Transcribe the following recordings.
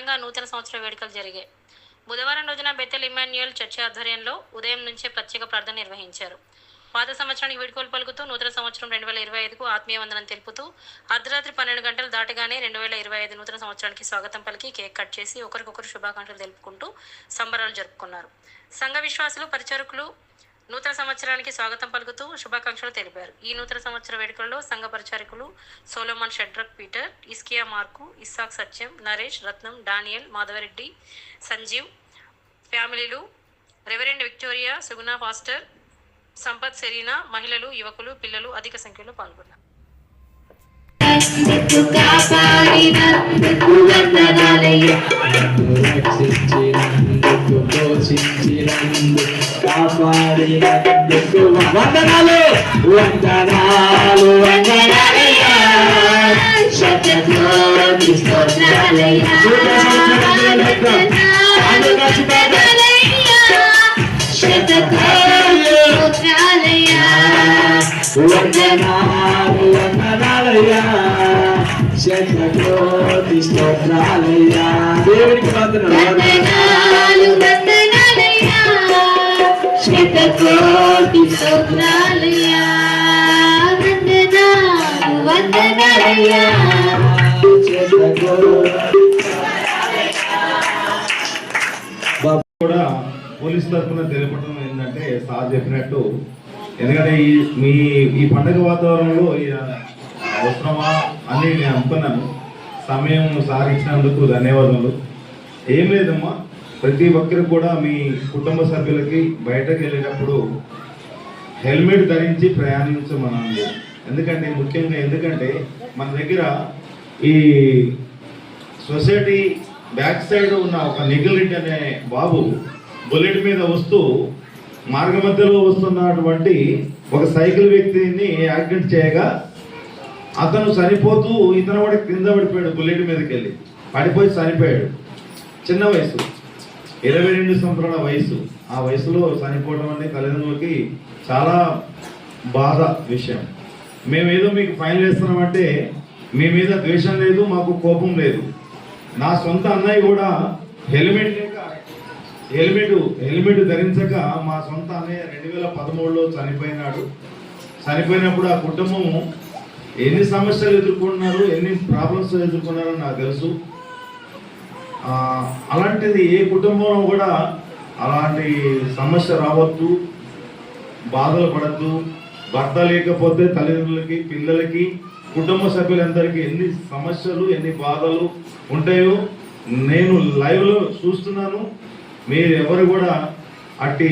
ఘనంగా నూతన సంవత్సర వేడుకలు జరిగాయి. బుధవారం రోజున బెత్తెల్ ఇమాన్యుయల్ చర్చ ఆధ్వర్యంలో ఉదయం నుంచే ప్రత్యేక ప్రార్థన నిర్వహించారు. పాత సంవత్సరానికి వీడ్కోలు పలుకుతూ నూతన సంవత్సరం రెండు వేల ఇరవై ఐదుకు ఆత్మీయ వందనం తెలుపుతూ అర్ధరాత్రి పన్నెండు గంటలు దాటగానే రెండు వేల ఇరవై ఐదు నూతన సంవత్సరానికి స్వాగతం పలికి కేక్ కట్ చేసి ఒకరికొకరు శుభాకాంక్షలు తెలుపుకుంటూ సంబరాలు జరుపుకున్నారు. సంఘ విశ్వాసులు పరిచారకులు నూతన సంవత్సరానికి స్వాగతం పలుకుతూ శుభాకాంక్షలు తెలిపారు. ఈ నూతన సంవత్సర వేడుకల్లో సంఘ పరిచారకులు Solomon Shadrach Peter ఇస్కియా Mark Isaac Satyam Naresh Ratnam Daniel Madhavareddy Sanjeev ఫ్యామిలీలు reverend Victoria Suguna pastor Sampath Serena మహిళలు యువకులు పిల్లలు అధిక సంఖ్యలో పాల్గొన్నారు. నిన్ను వందనాలు వందనాలు వందనాలయ్యా శతకోటి స్తోత్రాలయ్యా. కోటి స్తోత్రాలయ్యా వందనాలు వందనాలయ్యా. కూడా పోలీస్ తరఫున తెలపడం ఏంటంటే సార్ చెప్పినట్టు ఎందుకంటే ఈ మీ ఈ పండగ వాతావరణంలో అవసరమా అని నేను అనుకున్నాను. సమయం సార్ ఇచ్చినందుకు ధన్యవాదములు. ఏం లేదమ్మా. ప్రతి ఒక్కరికి కూడా మీ కుటుంబ సభ్యులకి బయటకు వెళ్ళేటప్పుడు హెల్మెట్ ధరించి ప్రయాణించమనండి. ఎందుకంటే ముఖ్యంగా ఎందుకంటే మన దగ్గర ఈ సొసైటీ బ్యాక్ సైడ్ ఉన్న ఒక నిగిలిట్ అనే బాబు బుల్లెట్ మీద వస్తూ మార్గ మధ్యలో వస్తున్నటువంటి ఒక సైకిల్ వ్యక్తిని యాక్సిడెంట్ చేయగా అతను చనిపోతూ ఇతను కూడా కింద పడిపోయాడు బుల్లెట్ మీదకి వెళ్ళి పడిపోయి చనిపోయాడు. చిన్న వయసు. ఇరవై రెండు సంవత్సరాల వయసు ఆ వయసులో చనిపోవడం అనేది తల్లిదండ్రులకి చాలా బాధ విషయం. మేమేదో మీకు ఫైనల్ వేస్తున్నామంటే మీ మీద ద్వేషం లేదు మాకు కోపం లేదు. నా సొంత అన్నయ్య కూడా హెల్మెట్ లేక హెల్మెట్ హెల్మెట్ ధరించక మా సొంత అన్నయ్య రెండు వేల పదమూడులో చనిపోయినాడు. చనిపోయినప్పుడు ఆ కుటుంబం ఎన్ని సమస్యలు ఎదుర్కొన్నారు ఎన్ని ప్రాబ్లమ్స్ ఎదుర్కొన్నారో నాకు తెలుసు. అలాంటిది ఏ కుటుంబంలో కూడా అలాంటి సమస్య రావద్దు బాధలు పడద్దు. భర్త లేకపోతే తల్లిదండ్రులకి పిల్లలకి కుటుంబ సభ్యులందరికీ ఎన్ని సమస్యలు ఎన్ని బాధలు ఉంటాయో నేను లైవ్లో చూస్తున్నాను. మీరు ఎవరు కూడా అట్టి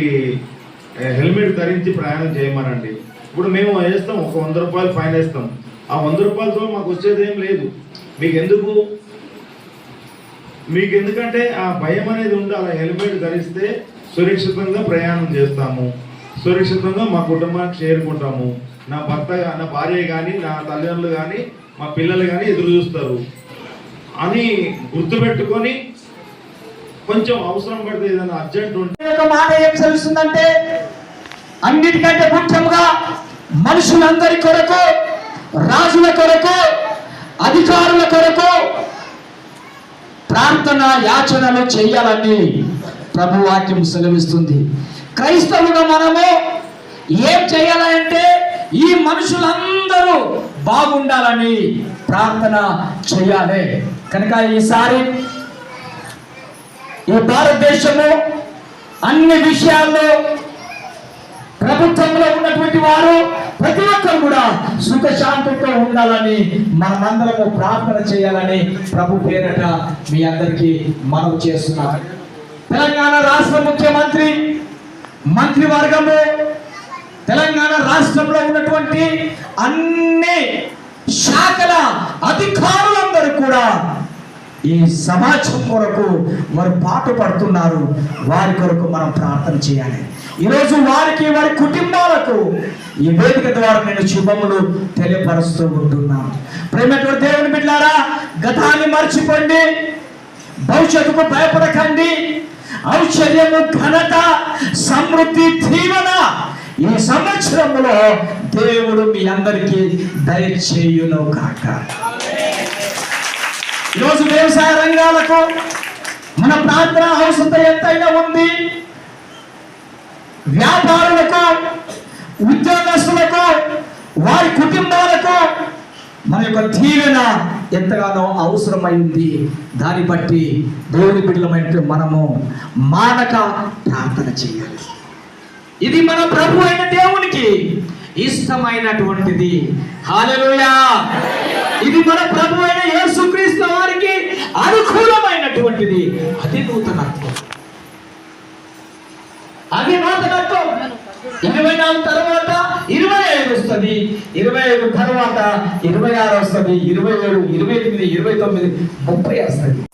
హెల్మెట్ ధరించి ప్రయాణం చేయమనండి. ఇప్పుడు మేము వేస్తాం ఒక వంద రూపాయలు ఫైన్ వేస్తాం. ఆ వంద రూపాయలతో మాకు వచ్చేది ఏం లేదు. మీకు ఎందుకు మీకు ఎందుకంటే ఆ భయం అనేది ఉండాలి. హెల్మెట్ ధరిస్తే సురక్షితంగా ప్రయాణం చేస్తాము. సురక్షితంగా మా కుటుంబానికి చేరుకుంటాము. నా భర్త నా భార్య కానీ నా తల్లిదండ్రులు కానీ మా పిల్లలు కానీ ఎదురు చూస్తారు. అని గుర్తుపెట్టుకొని కొంచెం అవసరం పడితే ఏదైనా అర్జెంట్ ఉంటే యొక్క మాట ఏం తెలుస్తుందంటే అన్నిటికంటే ముఖ్యంగా మనుషులందరి కొరకు రాజుల కొరకు అధికారుల కొరకు ప్రార్థన యాచనలు చేయాలని ప్రభు వాక్యం సెలవిస్తుంది. క్రైస్తవుడు మనము ఏం చేయాలంటే ఈ మనుషులందరూ బాగుండాలని ప్రార్థన చేయాలి. కనుక ఈసారి ఈ భారతదేశము అన్ని విషయాల్లో ప్రభుత్వంలో ఉన్నటువంటి వారు ప్రతి ఒక్కరు కూడా సుఖశాంతితో ఉండాలని మనమందరము ప్రార్థన చేయాలని ప్రభు పేరట మీ అందరికీ మనవి చేస్తున్నాం. తెలంగాణ రాష్ట్ర ముఖ్యమంత్రి మంత్రివర్గము తెలంగాణ రాష్ట్రంలో ఉన్నటువంటి అన్ని శాఖల అధికారులందరూ కూడా ఈ సమాజం కొరకు వారు పాటు పడుతున్నారు వారి కొరకు మనం ప్రార్థన చేయాలి. ఈరోజు వారికి వారి కుటుంబాలకు ఈ వేదిక ద్వారా నేను శుభములు తెలియపరుస్తూ ఉంటున్నాను. ప్రేమటువంటి దేవుని బిడ్డారా గతాన్ని మర్చిపోండి భవిష్యత్తుకు భయపడకండి. ఔశ్వర్యము ఘనత సమృద్ధి దీవెన ఈ సంవత్సరంలో దేవుడు మీ అందరికీ దయచేయును కాక ఈరోజు వ్యవసాయ రంగాలకు మన ప్రార్థన అవసరం ఎంతైనా ఉంది. వ్యాపారులకు ఉద్యోగస్తులకు వారి కుటుంబాలకు మన యొక్క దీవెన ఎంతగానో అవసరమైంది. దాన్ని బట్టి దేవుని బిడ్డలమైన మనము మానక ప్రార్థన చేయాలి. ఇది మన ప్రభు అయిన దేవునికి ఇష్టమైనటువంటిది. హాలలుయా ఇది మన ప్రభు అయిన యేసుక్రీస్తు వారికి అనుకూలమైనటువంటిది. అతి నూతనత్వం అది నూతనత్వం ఇరవై నాలుగు తర్వాత ఇరవై ఐదు వస్తుంది. ఇరవై ఐదు తర్వాత ఇరవై ఆరు వస్తుంది. ఇరవై ఏడు ఇరవై ఎనిమిది ఇరవై తొమ్మిది ముప్పై వస్తుంది.